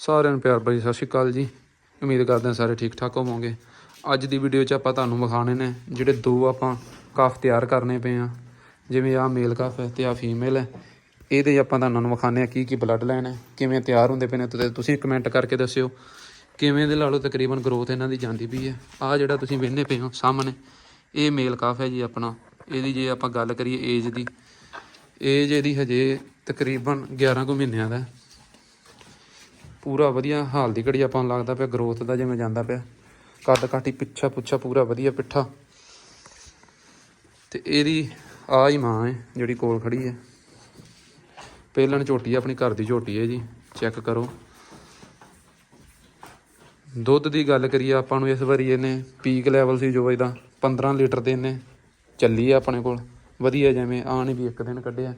ਸਾਰਿਆਂ ਨੂੰ ਪਿਆਰ ਭਰੀ ਸਤਿ ਸ਼੍ਰੀ ਅਕਾਲ ਜੀ। ਉਮੀਦ ਕਰਦੇ ਹਾਂ ਸਾਰੇ ਠੀਕ ਠਾਕ ਹੋਵੋਗੇ। ਅੱਜ ਦੀ ਵੀਡੀਓ 'ਚ ਆਪਾਂ ਤੁਹਾਨੂੰ ਵਿਖਾਣੇ ਨੇ ਜਿਹੜੇ ਦੋ ਆਪਾਂ ਕਾਫ ਤਿਆਰ ਕਰਨੇ ਪਏ ਆ ਜਿਵੇਂ ਆ ਮੇਲ ਕਾਫ ਹੈ ਤੇ ਆ ਫੀਮੇਲ ਹੈ। ਇਹਦੇ ਆਪਾਂ ਤੁਹਾਨੂੰ ਵਿਖਾਣੇ ਆ ਕੀ ਕੀ ਬਲੱਡ ਲਾਈਨ ਹੈ, ਕਿਵੇਂ ਤਿਆਰ ਹੁੰਦੇ ਪਏ ਨੇ ਤੇ ਤੁਸੀਂ ਕਮੈਂਟ ਕਰਕੇ ਦੱਸਿਓ। ਕਿਵੇਂ ਦੇ ਲਾ ਲਓ ਤਕਰੀਬਨ ਗਰੋਥ ਇਹਨਾਂ ਦੀ ਜਾਂਦੀ ਪਈ ਹੈ। ਆ ਜਿਹੜਾ ਤੁਸੀਂ ਵੇਖਦੇ ਪਏ ਹੋ ਸਾਹਮਣੇ, ਇਹ ਮੇਲ ਕਾਫ ਹੈ ਜੀ ਆਪਣਾ। ਇਹਦੀ ਜੇ ਆਪਾਂ ਗੱਲ ਕਰੀਏ ਏਜ ਦੀ ਏਜ ਇਹਦੀ ਹਜੇ ਤਕਰੀਬਨ 11 ਕੁ ਮਹੀਨਿਆਂ ਦਾ ਪੂਰਾ ਵਧੀਆ ਹਾਲ ਦੀ ਘੜੀ ਆਪਾਂ ਨੂੰ ਲੱਗਦਾ ਪਿਆ ਗਰੋਥ ਦਾ ਜਿਵੇਂ ਜਾਂਦਾ ਪਿਆ। ਕੱਦ ਕਾਠੀ ਪਿੱਛਾ ਪੁੱਛਾ ਪੂਰਾ ਵਧੀਆ ਪਿੱਠਾ। ਤੇ ਇਹਦੀ ਆ ਹੀ ਮਾਂ ਹੈ ਜਿਹੜੀ ਕੋਲ ਖੜੀ ਹੈ। ਪਹਿਲਣ ਝੋਟੀ ਹੈ, ਆਪਣੀ ਘਰ ਦੀ ਝੋਟੀ ਹੈ ਜੀ ਚੈੱਕ ਕਰੋ। ਦੁੱਧ ਦੀ ਗੱਲ ਕਰੀਏ ਆਪਾਂ ਨੂੰ ਇਸ ਵਾਰੀ ਇਹਨੇ ਪੀਕ ਲੈਵਲ ਸੀ ਜੋ ਇਹਦਾ 15 ਲੀਟਰ ਦੇ ਇਹਨੇ ਚੱਲੀ ਆ ਆਪਣੇ ਕੋਲ। ਵਧੀਆ ਜਿਵੇਂ ਆ ਨਹੀਂ ਵੀ ਇੱਕ ਦਿਨ ਕੱਢਿਆ।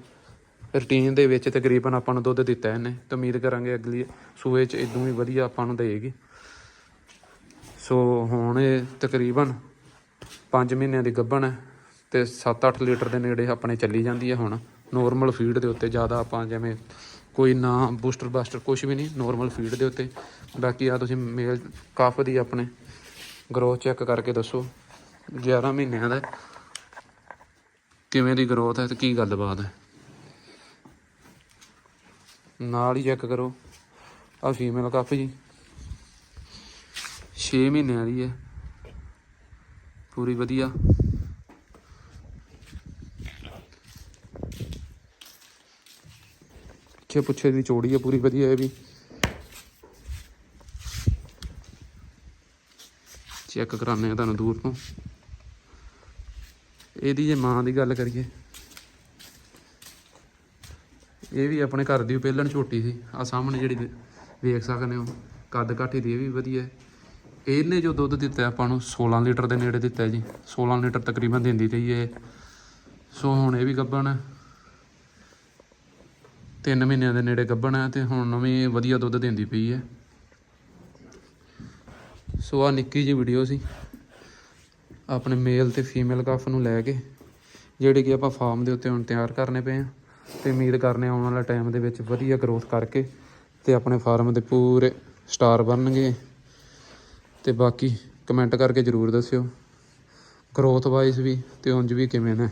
ਰੂਟੀਨ ਦੇ ਵਿੱਚ ਤਕਰੀਬਨ ਆਪਾਂ ਨੂੰ ਦੁੱਧ ਦਿੱਤਾ ਇਹਨੇ। ਤੇ ਉਮੀਦ ਕਰਾਂਗੇ ਅਗਲੀ ਸੂਏ 'ਚ ਇਦੋਂ ਵੀ ਵਧੀਆ ਆਪਾਂ ਨੂੰ ਦੇਗੀ। ਸੋ ਹੁਣ ਇਹ ਤਕਰੀਬਨ 5 ਮਹੀਨਿਆਂ ਦੀ ਗੱਭਣ ਹੈ ਤੇ 7-8 ਲੀਟਰ ਦੇ ਨੇੜੇ ਆਪਣੇ ਚੱਲੀ ਜਾਂਦੀ ਹੈ ਹੁਣ। ਨੋਰਮਲ ਫੀਡ ਦੇ ਉੱਤੇ ਜ਼ਿਆਦਾ ਆਪਾਂ ਜਿਵੇਂ ਕੋਈ ਨਾ ਬੂਸਟਰ ਬਾਸਟਰ ਕੁਝ ਵੀ ਨਹੀਂ ਨੋਰਮਲ ਫੀਡ ਦੇ ਉੱਤੇ। ਬਾਕੀ ਆ ਤੁਸੀਂ ਮੇਲ ਕਾਫ ਦੀ ਆਪਣੇ ਗਰੋਥ ਚੈੱਕ ਕਰਕੇ ਦੱਸੋ 11 ਮਹੀਨਿਆਂ ਦਾ ਕਿਵੇਂ ਦੀ ਗਰੋਥ ਹੈ ਤੇ ਕੀ ਗੱਲਬਾਤ ਹੈ? ਨਾਲ ਹੀ ਚੈੱਕ ਕਰੋ। ਆ ਫੀਮੇਲ ਕੱਪ ਜੀ। 6 ਮਹੀਨਿਆਂ ਦੀ ਹੈ। ਪੂਰੀ ਵਧੀਆ। ਪਿੱਛੇ ਪੁੱਛੇ ਦੀ ਚੋੜੀ ਹੈ, ਪੂਰੀ ਵਧੀਆ ਇਹ ਵੀ। ਚੈੱਕ ਕਰਾਉਂਦੇ ਆ ਤੁਹਾਨੂੰ ਦੂਰ ਤੋਂ। ਇਹਦੀ ਜੇ ਮਾਂ ਦੀ ਗੱਲ ਕਰੀਏ। ਇਹ ਵੀ ਆਪਣੇ ਘਰ ਦੀ ਪਹਿਲਣ ਝੋਟੀ ਸੀ। ਆ ਸਾਹਮਣੇ ਜਿਹੜੀ ਵੇਖ ਸਕਦੇ ਹੋ, ਕੱਦ ਕਾਠੀ ਦੀ ਇਹ ਵੀ ਵਧੀਆ ਇਹਨੇ ਜੋ ਦੁੱਧ ਦਿੱਤਾ, ਆਪਾਂ ਨੂੰ 16 ਲੀਟਰ ਦੇ ਨੇੜੇ ਦਿੱਤਾ ਜੀ। 16 ਲੀਟਰ ਤਕਰੀਬਨ ਦਿੰਦੀ ਰਹੀ ਹੈ ਸੋ ਹੁਣ ਇਹ ਵੀ ਗੱਭਣ ਹੈ। ਤਿੰਨ ਮਹੀਨਿਆਂ ਦੇ ਨੇੜੇ ਗੱਭਣ ਹੈ ਤੇ ਹੁਣ ਵੀ ਵਧੀਆ ਦੁੱਧ ਦਿੰਦੀ ਪਈ ਹੈ। ਸੋ ਆ ਨਿੱਕੀ ਜੀ ਵੀਡੀਓ ਸੀ। ਆਪਣੇ ਮੇਲ ਤੇ ਫੀਮੇਲ ਕਾਫ ਨੂੰ ਲੈ ਕੇ, ਜਿਹੜੇ ਕਿ ਆਪਾਂ ਫਾਰਮ ਦੇ ਉੱਤੇ ਹੁਣ ਤਿਆਰ ਕਰਨੇ ਪਏ ਆ ਤੇ ਉਮੀਦ ਕਰਨੇ ਆਉਣ ਵਾਲਾ ਟਾਈਮ ਦੇ ਵਿੱਚ ਵਧੀਆ ਗਰੋਥ ਕਰਕੇ ਤੇ ਆਪਣੇ ਫਾਰਮ ਦੇ ਪੂਰੇ ਸਟਾਰ ਬਣਨਗੇ। ਤੇ ਬਾਕੀ ਕਮੈਂਟ ਕਰਕੇ ਜਰੂਰ ਦੱਸਿਓ। ਗਰੋਥ ਵਾਈਜ਼ ਵੀ ਤੇ ਉਂਝ ਵੀ ਕਿਵੇਂ ਨੇ?